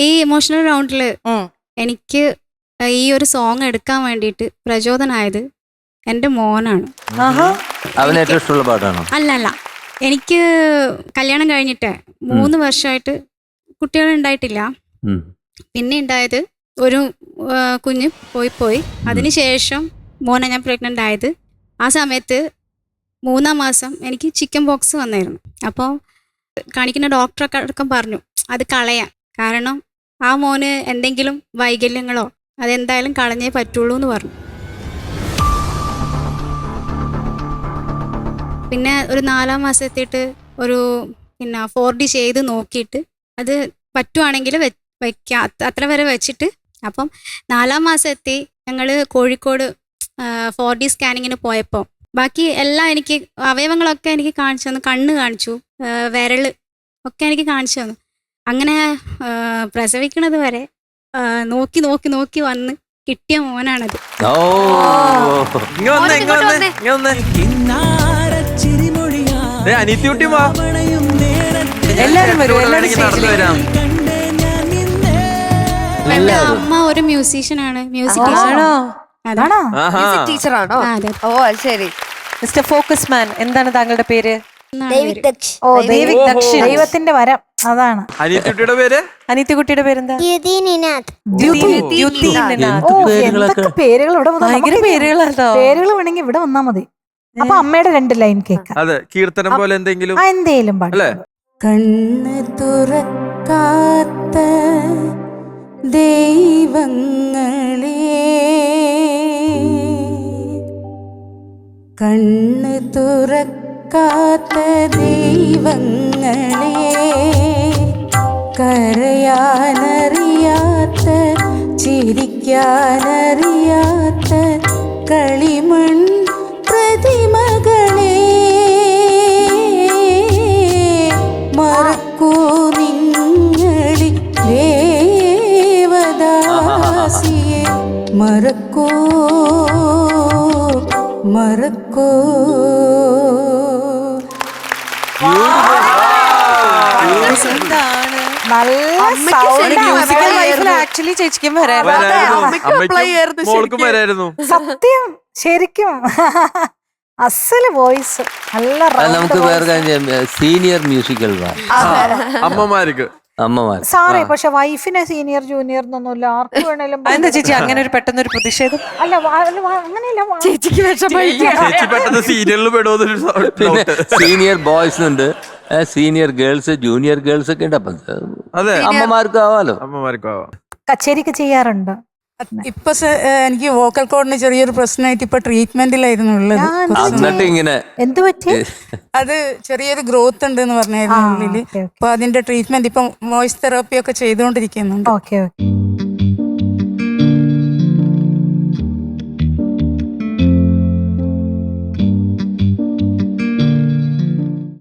ഈ ഇമോഷണൽ റൗണ്ടിൽ ഉം. എനിക്ക് ഈ ഒരു സോങ് എടുക്കാൻ വേണ്ടിയിട്ട് പ്രചോദനമായത് എന്റെ മോനാണ്. ഇഷ്ടമുള്ള പാട്ടാണോ? അല്ല അല്ല എനിക്ക് കല്യാണം കഴിഞ്ഞിട്ട് മൂന്ന് വർഷമായിട്ട് കുട്ടികൾ ഉണ്ടായിട്ടില്ല പിന്നെ ഉണ്ടായത് ഒരു കുഞ്ഞ് പോയി പോയി. അതിനുശേഷം മോനെ ഞാൻ പ്രഗ്നന്റ് ആയത്. ആ സമയത്ത് മൂന്നാം മാസം എനിക്ക് ചിക്കൻ ബോക്സ് വന്നായിരുന്നു. അപ്പോൾ കാണിക്കുന്ന ഡോക്ടറൊക്കെ അടക്കം പറഞ്ഞു അത് കളയാൻ കാരണം ആ മോന് എന്തെങ്കിലും വൈകല്യങ്ങളോ അതെന്തായാലും കളഞ്ഞേ പറ്റുള്ളൂ എന്ന് പറഞ്ഞു. പിന്നെ ഒരു നാലാം മാസം ഒരു പിന്നെ ഫോർ ചെയ്ത് നോക്കിയിട്ട് അത് പറ്റുവാണെങ്കിൽ വെക്കാം അത്ര- അത്ര വരെ വെച്ചിട്ട് അപ്പം നാലാം മാസം എത്തി ഞങ്ങൾ കോഴിക്കോട് ഫോർ ഡി സ്കാനിങ്ങിന് പോയപ്പോൾ ബാക്കി എല്ലാം എനിക്ക് അവയവങ്ങളൊക്കെ എനിക്ക് കാണിച്ചു തന്നു കണ്ണ് കാണിച്ചു വിരൽ ഒക്കെ എനിക്ക് കാണിച്ചു തന്നു. അങ്ങനെ പ്രസവിക്കണത് വരെ നോക്കി നോക്കി നോക്കി വന്ന് കിട്ടിയ മോനാണത്. അമ്മ ഒരു മ്യൂസീഷ്യനാണ് മ്യൂസിക് ടീച്ചർ അതാണോ ടീച്ചറാണോ? ഓ ശരി. മിസ്റ്റർ ഫോക്കസ് മാൻ എന്താണ് താങ്കളുടെ പേര്? ദേവിക് ദക്ഷിൺ ദൈവത്തിന്റെ വരം. അതാണ്. അനിയത്തിക്കുട്ടിയുടെ പേര്? അനിത്യകുട്ടിയുടെ പേരെന്താ. എന്തൊക്കെ പേരുകൾ ഇവിടെ വന്നാ? ഭയങ്കര നമുക്ക് പേരുകളാട്ടോ. പേരുകൾ വേണമെങ്കിൽ ഇവിടെ വന്നാ മതി. അപ്പൊ അമ്മയുടെ രണ്ട് ലൈൻ കേൾക്കാം അതെ കീർത്തനം പോലെ എന്തെങ്കിലും? ആ എന്തേലും പാടും. അല്ലേ? കണ്ണ് തുറക്കാത്ത ദൈവങ്ങളെ കണ്ണ് തുറക്കാത്ത ദൈവങ്ങളെ കരയാനറിയാത്ത ചിരിക്കാനറിയാത്ത കളിമൺ പ്രതിമകളെ മറക്കൂ നിങ്ങളി ദേവദാസിയെ. മറക്കൂ മറക്കൂ. എന്താണ് ആക്ച്വലി ചേച്ചിക്കും വരായിരുന്നു. സത്യം ശരിക്കും. അസൽ വോയിസ് നല്ല നമുക്ക് വേറെ സീനിയർ മ്യൂസിക്കൽ അമ്മമാർക്ക്. അമ്മമാർ സാറേ പക്ഷെ വൈഫിനെ സീനിയർ ജൂനിയർ എന്നൊന്നുമില്ല ആർക്ക് വേണേലും എന്താ ചേച്ചി അങ്ങനെ ഒരു പെട്ടെന്ന് ഒരു പ്രതിഷേധം? അല്ല അങ്ങനെയല്ല ചേച്ചിക്ക് വിഷമായി doubt. സീനിയർ ബോയ്സ് ഉണ്ട്. സീനിയർ ഗേൾസ് ജൂനിയർ ഗേൾസ് ഒക്കെ ഉണ്ട്. അപ്പം അതെ അമ്മമാർക്ക് ആവാലോ അമ്മമാർക്കും ആവാം കച്ചേരിക്ക് ചെയ്യാറുണ്ട്? ഇപ്പൊ എനിക്ക് വോക്കൽ കോഡിന് ചെറിയൊരു പ്രശ്നമായിട്ട് ഇപ്പൊ ട്രീറ്റ്മെന്റിലായിരുന്നു ഉള്ളത്. എന്നിട്ട് ഇങ്ങനെ എന്ത് പറ്റി? അത് ചെറിയൊരു ഗ്രോത്ത് ഉണ്ട് എന്ന് പറഞ്ഞായിരുന്നു ഉള്ളിൽ. അപ്പൊ അതിന്റെ ട്രീറ്റ്മെന്റ് ഇപ്പൊ വോയിസ് തെറാപ്പി ഒക്കെ ചെയ്തുകൊണ്ടിരിക്കുന്നുണ്ട്. Okay okay.